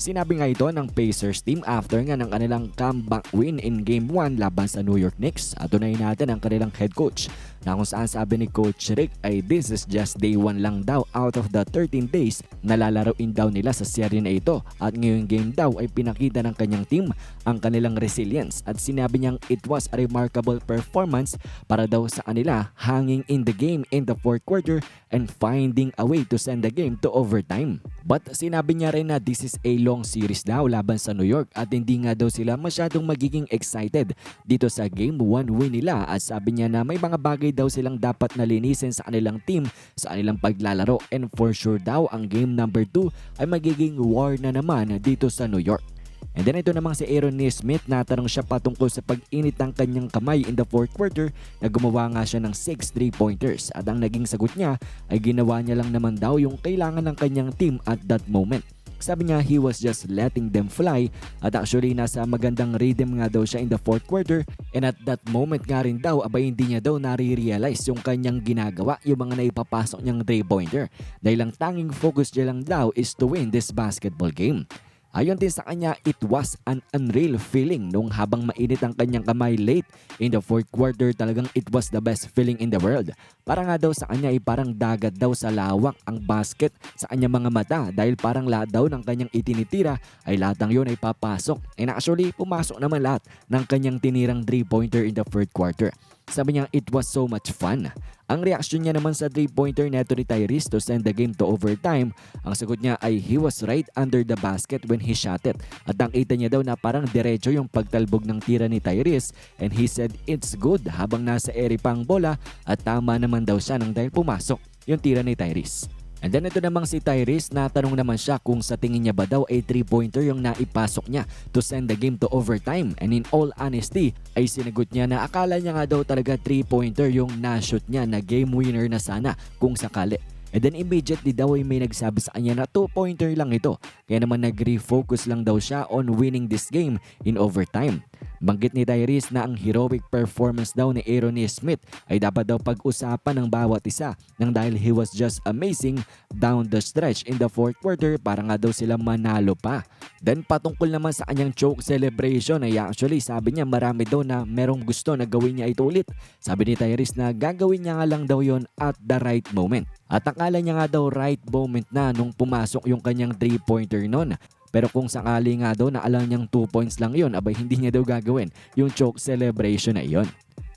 Sinabi nga ito ng Pacers team after nga ng kanilang comeback win in Game 1 laban sa New York Knicks. At tunayin natin ang kanilang head coach na kung saan sabi ni Coach Rick ay this is just day 1 lang daw out of the 13 days na lalaroin daw nila sa serye na ito. At ngayong game daw ay pinakita ng kanyang team ang kanilang resilience at sinabi niyang it was a remarkable performance para daw sa kanila hanging in the game in the fourth quarter and finding a way to send the game to overtime. But sinabi niya rin na this is a long series daw laban sa New York at hindi nga daw sila masyadong magiging excited dito sa game 1 win nila at sabi niya na may mga bagay daw silang dapat na linisin sa kanilang team sa kanilang paglalaro and for sure daw ang game number 2 ay magiging war na naman dito sa New York. And then ito namang si Aaron Nesmith natanong siya patungkol sa pag-init ng kanyang kamay in the fourth quarter na gumawa nga siya ng 6 3-pointers at ang naging sagot niya ay ginawa niya lang naman daw yung kailangan ng kanyang team at that moment. Sabi niya he was just letting them fly. At actually nasa magandang rhythm nga daw siya in the fourth quarter. And at that moment nga rin daw abay hindi niya daw nare-realize yung kanyang ginagawa yung mga naipapasok niyang 3-pointer dahil ang tanging focus niya lang daw is to win this basketball game. Ayon din sa kanya, it was an unreal feeling nung habang mainit ang kanyang kamay late in the fourth quarter talagang it was the best feeling in the world. Para nga daw sa kanya ay parang dagat daw sa lawak ang basket sa kanyang mga mata dahil parang lahat daw ng kanyang itinitira ay lahat ng yun ay papasok. And actually, pumasok naman lahat ng kanyang tinirang 3-pointer in the fourth quarter. Sabi niya, it was so much fun. Ang reaksyon niya naman sa 3-pointer neto ni Tyrese to send the game to overtime, ang sagot niya ay he was right under the basket when he shot it. At nakita niya daw na parang diretso yung pagtalbog ng tira ni Tyrese and he said it's good habang nasa ere pa ang bola at tama naman daw siya nang dahil pumasok yung tira ni Tyrese. And then ito namang si Tyrese, natanong naman siya kung sa tingin niya ba daw ay 3-pointer yung naipasok niya to send the game to overtime. And in all honesty, ay sinagot niya na akala niya nga daw talaga 3-pointer yung na-shoot niya na game winner na sana kung sakali. And then immediately daw ay may nagsabi sa kanya na 2-pointer lang ito. Kaya naman nag-refocus lang daw siya on winning this game in overtime. Banggit ni Tyrese na ang heroic performance daw ni Aaron Smith ay dapat daw pag-usapan ng bawat isa nang dahil he was just amazing down the stretch in the fourth quarter para nga daw sila manalo pa. Then patungkol naman sa kanyang choke celebration ay actually sabi niya marami daw na merong gusto na gawin niya ito ulit. Sabi ni Tyrese na gagawin niya nga lang daw yon at the right moment. At akala niya nga daw right moment na nung pumasok yung kanyang 3-pointer nun. Pero kung sakali nga daw na alam niyang 2 points lang yon, abay hindi niya daw gagawin yung choke celebration na iyon.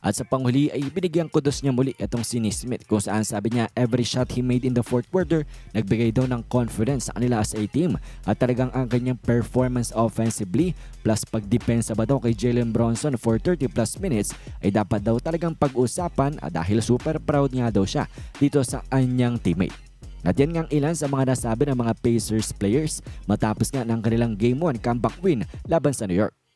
At sa panghuli ay binigyan kudos niya muli itong si Smith kung saan sabi niya every shot he made in the fourth quarter nagbigay daw ng confidence sa kanila as a team at talagang ang kanyang performance offensively plus pagdepensa ba daw kay Jalen Bronson for 30 plus minutes ay dapat daw talagang pag-usapan at dahil super proud nga daw siya dito sa anyang teammate. At yan nga ang ilan sa mga nasabi ng mga Pacers players matapos nga ng kanilang Game 1 comeback win laban sa New York.